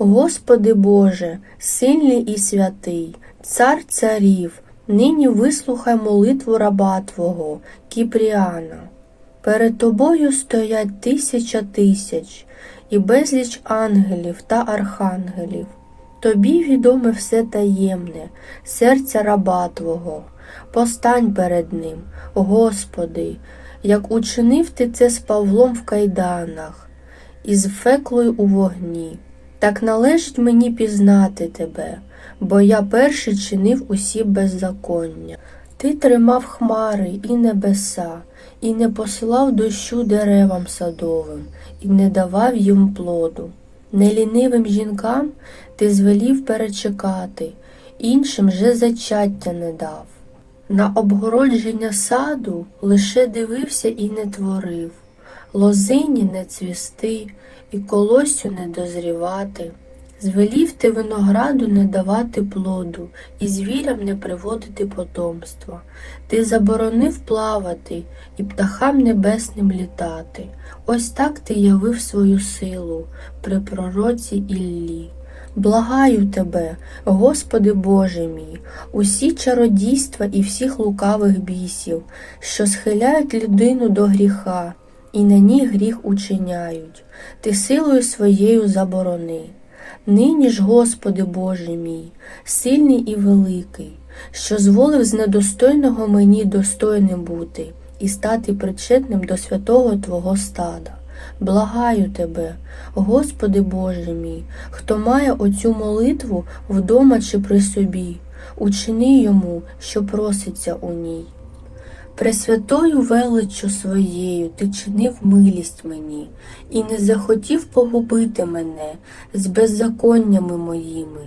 Господи Боже, сильний і святий, цар царів, нині вислухай молитву раба Твого, Кіпріана. Перед тобою стоять тисяча тисяч і безліч ангелів та архангелів. Тобі відоме все таємне, серця раба Твого. Постань перед ним, Господи, як учинив ти це з Павлом в кайданах, і з феклою у вогні. Так належить мені пізнати тебе, бо я перший чинив усі беззаконня. Ти тримав хмари і небеса, і не посилав дощу деревам садовим, і не давав їм плоду. Нелінивим жінкам ти звелів перечекати, іншим же зачаття не дав. На обгородження саду лише дивився і не творив, лозині не цвісти, і колосю не дозрівати. Звелів ти винограду не давати плоду, і звірям не приводити потомства. Ти заборонив плавати і птахам небесним літати. Ось так ти явив свою силу при пророці Іллі. Благаю тебе, Господи Боже мій, усі чародійства і всіх лукавих бісів, що схиляють людину до гріха, і на ній гріх учиняють, ти силою своєю заборони. Нині ж, Господи Боже мій, сильний і великий, що зволив з недостойного мені достойним бути і стати причетним до святого Твого стада. Благаю тебе, Господи Боже мій, хто має оцю молитву вдома чи при собі, учини йому, що проситься у ній. Пресвятою величчю своєю ти чинив милість мені, і не захотів погубити мене з беззаконнями моїми,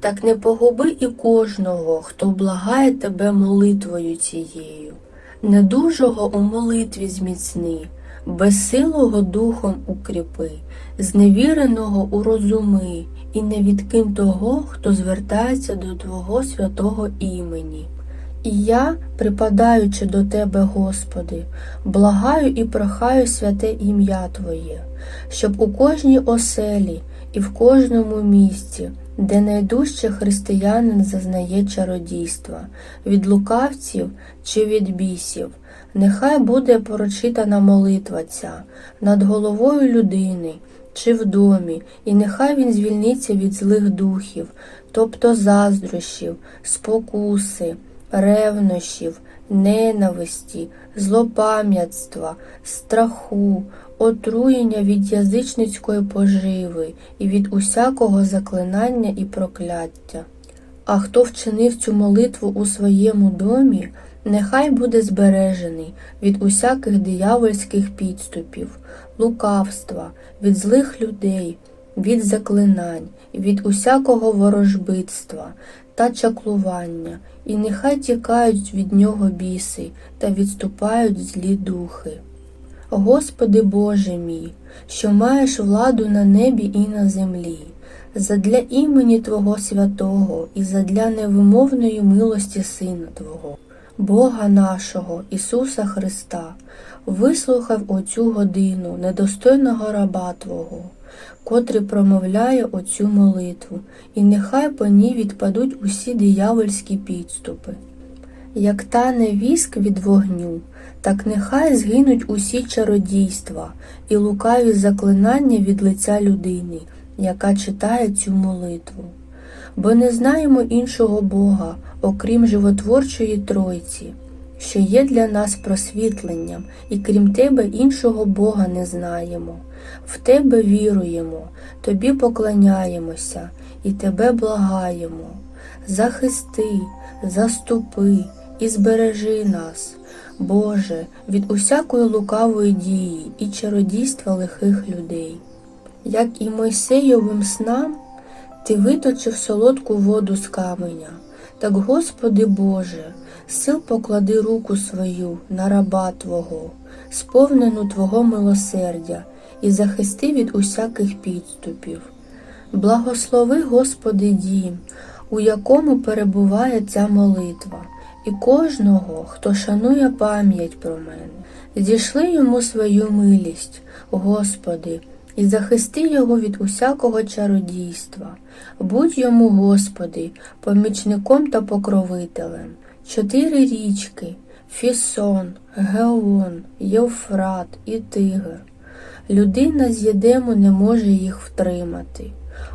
так не погуби і кожного, хто благає тебе молитвою цією. Недужого у молитві зміцни, безсилого духом укріпи, зневіреного урозуми, і не відкинь того, хто звертається до Твого святого імені. І я, припадаючи до Тебе, Господи, благаю і прохаю святе ім'я Твоє, щоб у кожній оселі і в кожному місці, де найдужче християнин зазнає чародійства, від лукавців чи від бісів, нехай буде прочитана молитва ця над головою людини чи в домі, і нехай він звільниться від злих духів, тобто заздрощів, спокуси ревнощів, ненависті, злопам'ятства, страху, отруєння від язичницької поживи і від усякого заклинання і прокляття. А хто вчинив цю молитву у своєму домі, нехай буде збережений від усяких диявольських підступів, лукавства, від злих людей, від заклинань, від усякого ворожбитства та чаклування, і нехай тікають від нього біси та відступають злі духи. Господи Боже мій, що маєш владу на небі і на землі, задля імені Твого святого і задля невимовної милості Сина Твого, Бога нашого, Ісуса Христа, вислухав оцю годину недостойного раба Твого котрий промовляє оцю молитву, і нехай по ній відпадуть усі диявольські підступи. Як тане віск від вогню, так нехай згинуть усі чародійства і лукаві заклинання від лиця людини, яка читає цю молитву. Бо не знаємо іншого Бога, окрім животворчої Тройці, що є для нас просвітленням, і крім тебе іншого Бога не знаємо. В тебе віруємо, тобі поклоняємося і тебе благаємо. Захисти, заступи і збережи нас, Боже, від усякої лукавої дії і чародійства лихих людей. Як і Мойсейовим снам, ти виточив солодку воду з каменя, так, Господи Боже, сил поклади руку свою на раба Твого, сповнену Твого милосердя і захисти від усяких підступів. Благослови, Господи, дім, у якому перебуває ця молитва, і кожного, хто шанує пам'ять про мене. Зійшли йому свою милість, Господи, і захисти його від усякого чародійства. Будь йому, Господи, помічником та покровителем. Чотири річки Фісон, Геон, Євфрат і Тигр. Людина з Єдему не може їх втримати.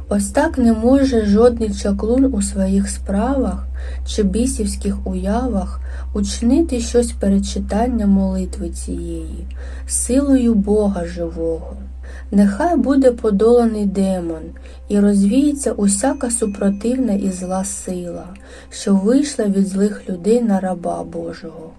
Ось так не може жодний чаклун у своїх справах чи бісівських уявах учинити щось перед читанням молитви цієї, силою Бога живого. Нехай буде подоланий демон і розвіється усяка супротивна і зла сила, що вийшла від злих людей на раба Божого.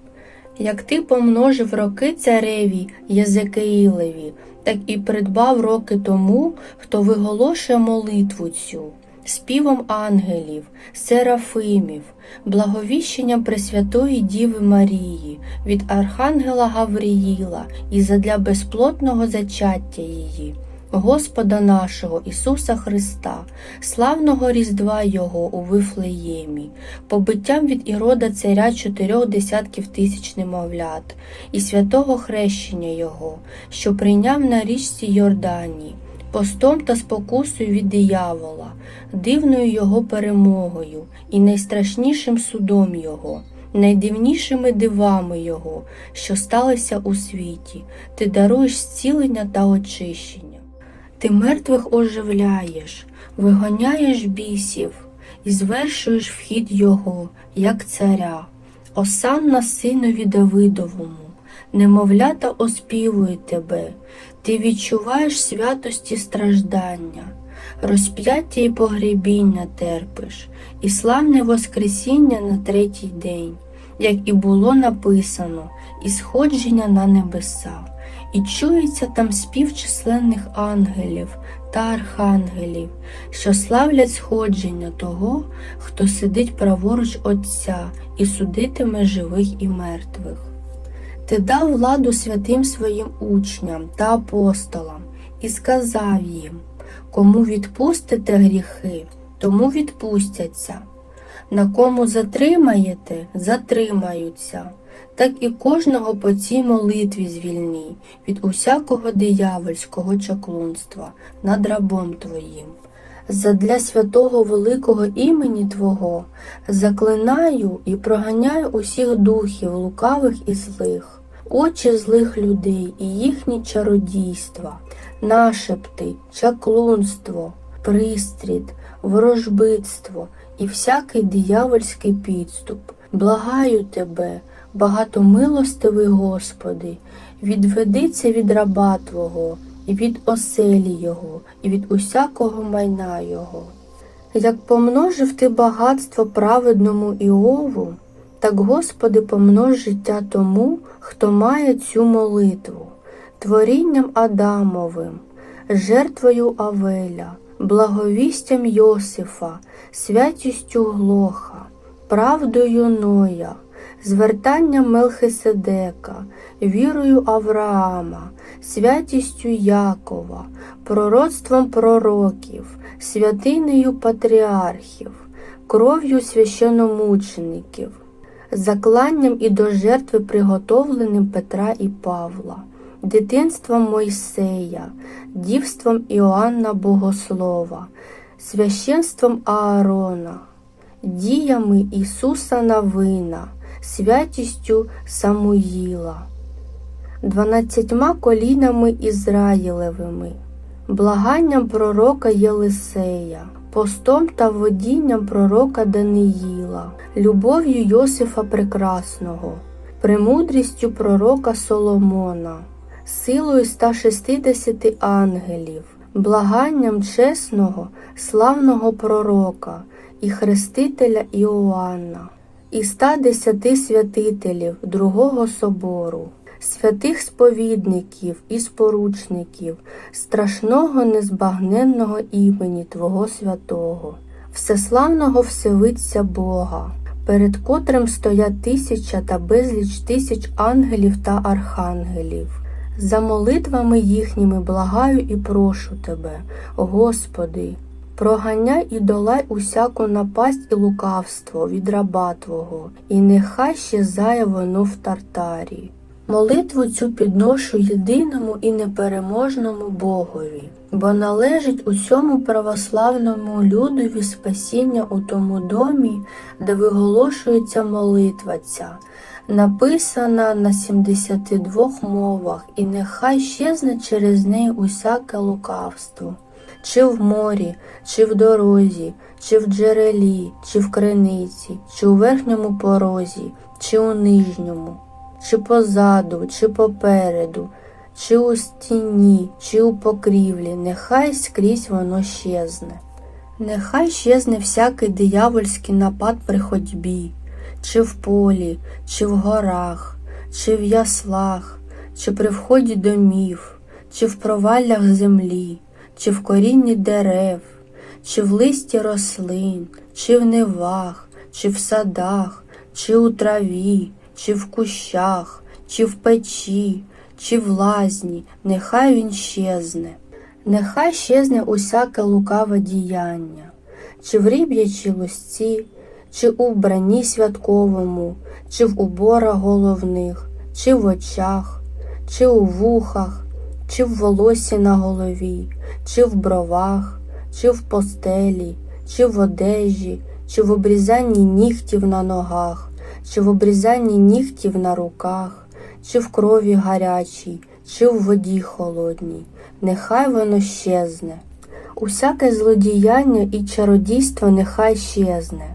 Як ти помножив роки цареві Єзекиїлеві, так і придбав роки тому, хто виголошує молитву цю, співом ангелів, серафимів, благовіщенням Пресвятої Діви Марії, від Архангела Гавриїла і задля безплотного зачаття її. Господа нашого Ісуса Христа, славного Різдва Його у Вифлеємі, побиттям від ірода царя чотирьох десятків тисяч немовлят, і святого хрещення Його, що прийняв на річці Йордані, постом та спокусою від диявола, дивною Його перемогою і найстрашнішим судом Його. Найдивнішими дивами Його, що сталися у світі, ти даруєш зцілення та очищення. Ти мертвих оживляєш, вигоняєш бісів і звершуєш вхід його, як царя, осанна синові Давидовому, немовлята оспівують тебе, ти відчуваєш святості страждання, розп'яття і погребіння терпиш, і славне Воскресіння на третій день, як і було написано, і сходження на небеса і чується там спів численних ангелів та архангелів, що славлять сходження того, хто сидить праворуч Отця і судитиме живих і мертвих. Ти дав владу святим своїм учням та апостолам і сказав їм, кому відпустите гріхи, тому відпустяться. На кому затримаєте, затримаються так і кожного по цій молитві звільни від усякого диявольського чаклунства над рабом Твоїм. Задля святого великого імені Твого заклинаю і проганяю усіх духів лукавих і злих, очі злих людей і їхні чародійства, нашепти, чаклунство, пристріт, ворожбитство і всякий диявольський підступ. Благаю тебе, багатомилостивий Господи, відведиться від раба Твого, і від оселі Його, і від усякого майна Його. Як помножив ти багатство праведному Іову, так, Господи, помнож життя тому, хто має цю молитву, творінням Адамовим, жертвою Авеля, благовістям Йосифа, святістю Глоха, правдою Ноя звертанням Мелхиседека, вірою Авраама, святістю Якова, пророцтвом пророків, святинею патріархів, кров'ю священомучеників, закланням і до жертви приготовленим Петра і Павла, дитинством Мойсея, дівством Іоанна Богослова, священством Аарона, діями Ісуса Навина святістю Самуїла, дванадцятьма колінами Ізраїлевими, благанням пророка Єлисея, постом та водінням пророка Даниїла, любов'ю Йосифа Прекрасного, премудрістю пророка Соломона, силою 160 ангелів, благанням чесного, славного пророка і хрестителя Іоанна і 110 святителів Другого собору, святих сповідників і споручників, страшного незбагненного імені Твого святого, всеславного Всевидця Бога, перед котрим стоять тисяча та безліч тисяч ангелів та архангелів. За молитвами їхніми благаю і прошу Тебе, Господи. Проганяй і долай усяку напасть і лукавство від раба Твого, і нехай щезає воно в тартарі. Молитву цю підношу єдиному і непереможному Богові, бо належить усьому православному людові спасіння у тому домі, де виголошується молитва ця, написана на 72 мовах, і нехай щезне через неї усяке лукавство. Чи в морі, чи в дорозі, чи в джерелі, чи в криниці, чи у верхньому порозі, чи у нижньому чи позаду, чи попереду, чи у стіні, чи у покрівлі, нехай скрізь воно щезне. Нехай щезне всякий диявольський напад при ходьбі, чи в полі, чи в горах, чи в яслах, чи при вході домів, чи в проваллях землі, чи в корінні дерев, чи в листі рослин, чи в нивах, чи в садах, чи у траві, чи в кущах, чи в печі, чи в лазні, нехай він щезне. Нехай щезне усяке лукаве діяння, чи в ріб'ячій лусці, чи у вбранні святковому, чи в уборах головних, чи в очах, чи у вухах, чи в волосі на голові, чи в бровах, чи в постелі, чи в одежі, чи в обрізанні нігтів на ногах, чи в обрізанні нігтів на руках, чи в крові гарячій, чи в воді холодній, нехай воно щезне. Усяке злодіяння і чародійство нехай щезне,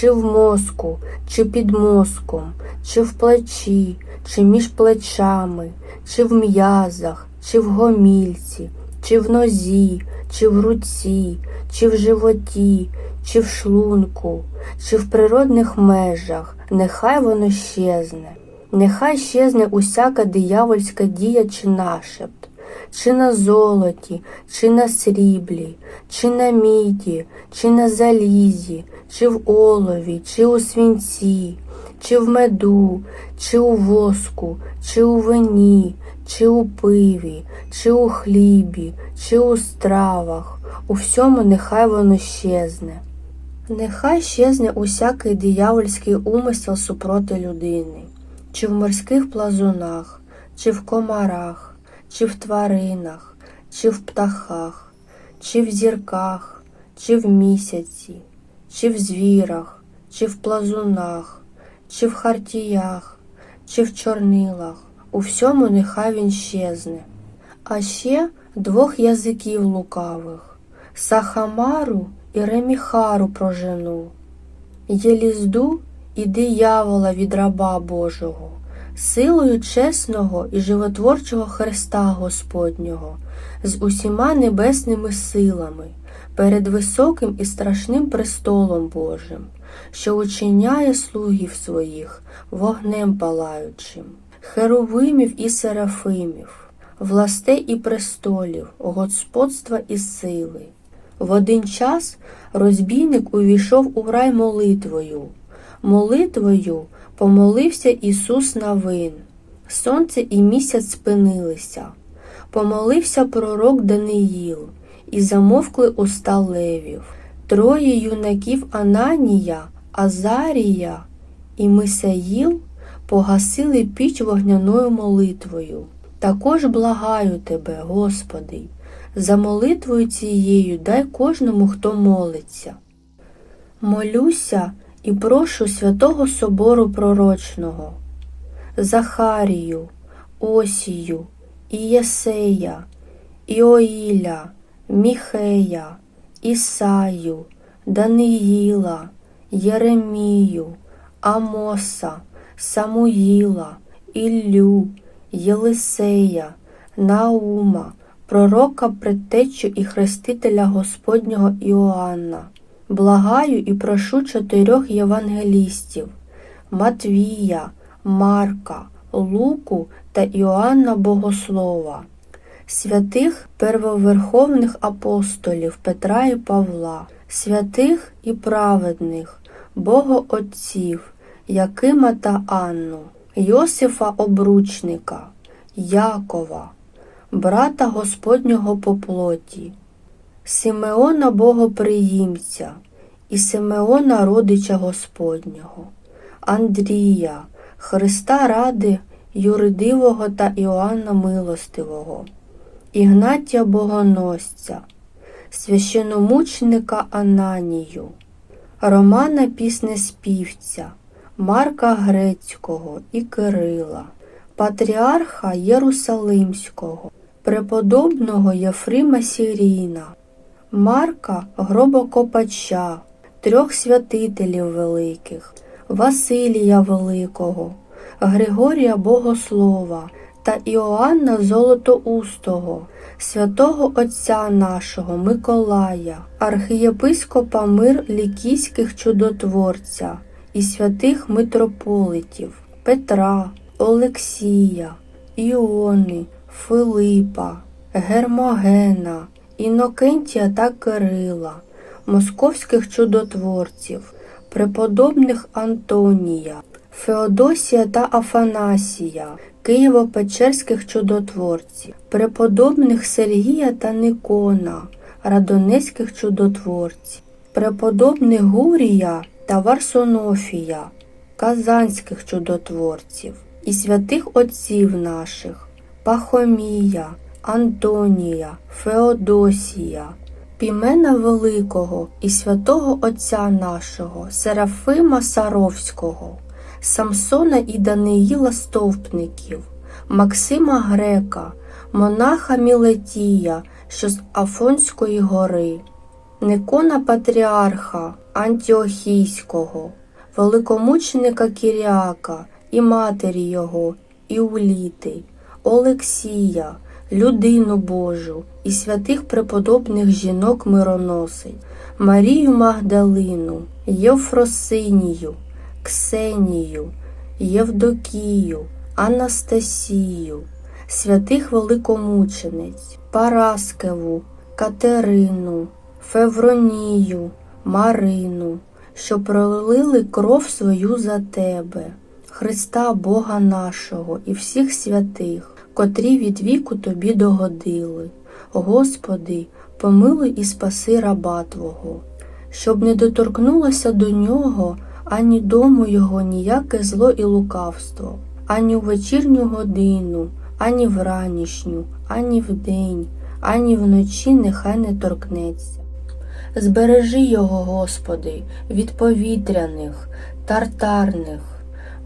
чи в мозку, чи під мозком, чи в плечі, чи між плечами, чи в м'язах, чи в гомільці, чи в нозі, чи в руці, чи в животі, чи в шлунку, чи в природних межах, нехай воно щезне. Нехай щезне усяка диявольська дія чи нашепт, чи на золоті, чи на сріблі, чи на міді, чи на залізі, чи в олові, чи у свінці, чи в меду, чи у воску, чи у вині, чи у пиві, чи у хлібі, чи у стравах, у всьому нехай воно щезне. Нехай щезне усякий диявольський умисел супроти людини, чи в морських плазунах, чи в комарах, чи в тваринах, чи в птахах, чи в зірках, чи в місяці, чи в звірах, чи в плазунах, чи в хартіях, чи в чорнилах, у всьому нехай він щезне. А ще двох язиків лукавих. Сахамару і Реміхару прожену, Єлізду і диявола від раба Божого, силою чесного і животворчого Христа Господнього, з усіма небесними силами, перед високим і страшним престолом Божим, що учиняє слугів своїх вогнем палаючим, херовимів і серафимів, властей і престолів, господства і сили. В один час розбійник увійшов у рай молитвою. Молитвою помолився Ісус на вин. Сонце і місяць спинилися. Помолився пророк Даниїл, і замовкли уста левів. Троє юнаків Ананія, Азарія і Мисаїл погасили піч вогняною молитвою. Також благаю тебе, Господи, за молитвою цією дай кожному, хто молиться. Молюся і прошу святого собору пророчного, Захарію, Осію, Ієсея, Іоїля, Міхея, Ісаю, Даниїла, Єремію, Амоса, Самуїла, Іллю, Єлисея, Наума, пророка предтечу і хрестителя Господнього Іоанна. Благаю і прошу чотирьох євангелістів Матвія, Марка, Луку та Іоанна Богослова, святих первоверховних апостолів Петра і Павла, святих і праведних, Богоотців, Якима та Анну, Йосифа Обручника, Якова, брата Господнього по плоті, Симеона Богоприємця і Симеона Родича Господнього, Андрія, Христа ради Юридивого та Іоанна Милостивого, Ігнатія Богоносця, священомученика Ананію, Романа Піснеспівця, Марка Грецького і Кирила, Патріарха Єрусалимського, преподобного Єфрима Сіріна, Марка Гробокопача, трьох святителів великих, Василія Великого, Григорія Богослова та Іоанна Золотоустого, святого Отця нашого Миколая, архієпископа мир лікійських чудотворця і святих митрополитів Петра, Олексія, Іони, Филипа, Гермогена, Інокентія та Кирила, московських чудотворців, преподобних Антонія, Феодосія та Афанасія, Києво-Печерських чудотворців, преподобних Сергія та Никона, Радонецьких чудотворців, преподобних Гурія та Варсонофія, Казанських чудотворців і святих отців наших, Пахомія, Антонія, Феодосія, Пімена Великого і святого Отця нашого, Серафима Саровського, Самсона і Даниїла Стовпників, Максима Грека, монаха Мілетія, що з Афонської гори, Никона Патріарха Антіохійського, великомученика Кіріака і матері його, Іуліти, Олексія, людину Божу і святих преподобних жінок мироносить, Марію Магдалину, Євфросинію, Ксенію, Євдокію, Анастасію, святих великомучениць, Параскеву, Катерину, Февронію, Марину, що пролили кров свою за тебе, Христа Бога нашого і всіх святих, котрі від віку тобі догодили. Господи, помилуй і спаси раба Твого, щоб не доторкнулося до нього ані дому його ніяке зло і лукавство, ані в вечірню годину, ані в ранішню, ані вдень, ані вночі нехай не торкнеться. Збережи його, Господи, від повітряних, тартарних,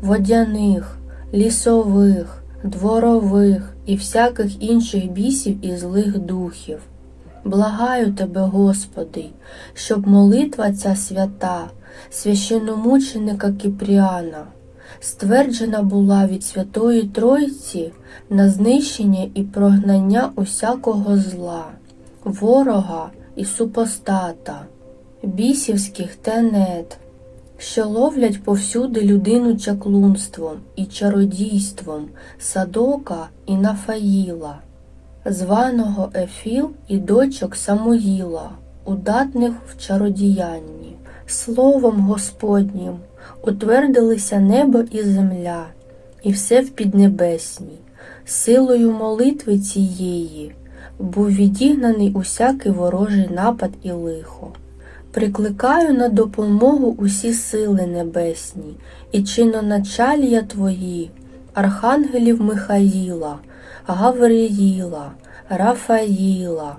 водяних, лісових, дворових і всяких інших бісів і злих духів. Благаю тебе, Господи, щоб молитва ця свята, священомученика Кіпріана, стверджена була від Святої Тройці на знищення і прогнання усякого зла, ворога і супостата, бісівських тенет, що ловлять повсюди людину чаклунством і чародійством Садока і Нафаїла, званого Ефіл і дочок Самуїла, удатних в чародіянні. Словом Господнім утвердилися небо і земля, і все в піднебесній, силою молитви цієї був відігнаний усякий ворожий напад і лихо. Прикликаю на допомогу усі сили небесні і чиноначалія Твої, архангелів Михаїла, Гавриїла, Рафаїла,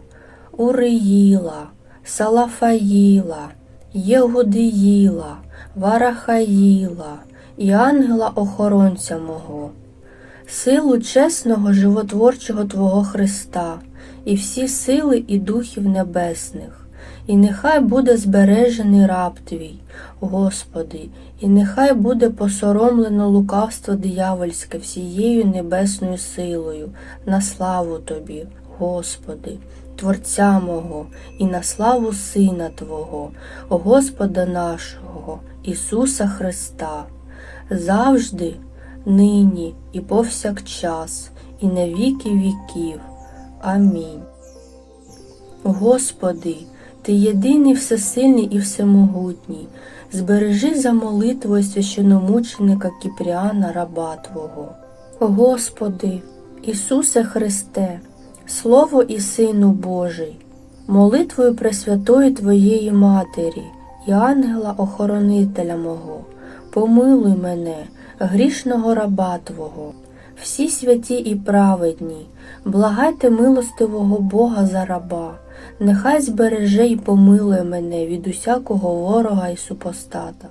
Уриїла, Салафаїла, Єгудиїла, Варахаїла і ангела-охоронця мого, силу чесного животворчого Твого Христа і всі сили і духів небесних, і нехай буде збережений раб Твій, Господи, і нехай буде посоромлено лукавство диявольське всією небесною силою, на славу Тобі, Господи. Творця мого і на славу Сина Твого, Господа нашого, Ісуса Христа, завжди, нині і повсякчас, і на віки віків. Амінь. Господи, Ти єдиний всесильний і всемогутній, збережи за молитвою священомученика Кіпріана раба Твого. Господи, Ісусе Христе, Слово і Сину Божий, молитвою Пресвятої Твоєї Матері і ангела-охоронителя мого, помилуй мене, грішного раба Твого, всі святі і праведні, благайте милостивого Бога за раба, нехай збереже й помилує мене від усякого ворога і супостата.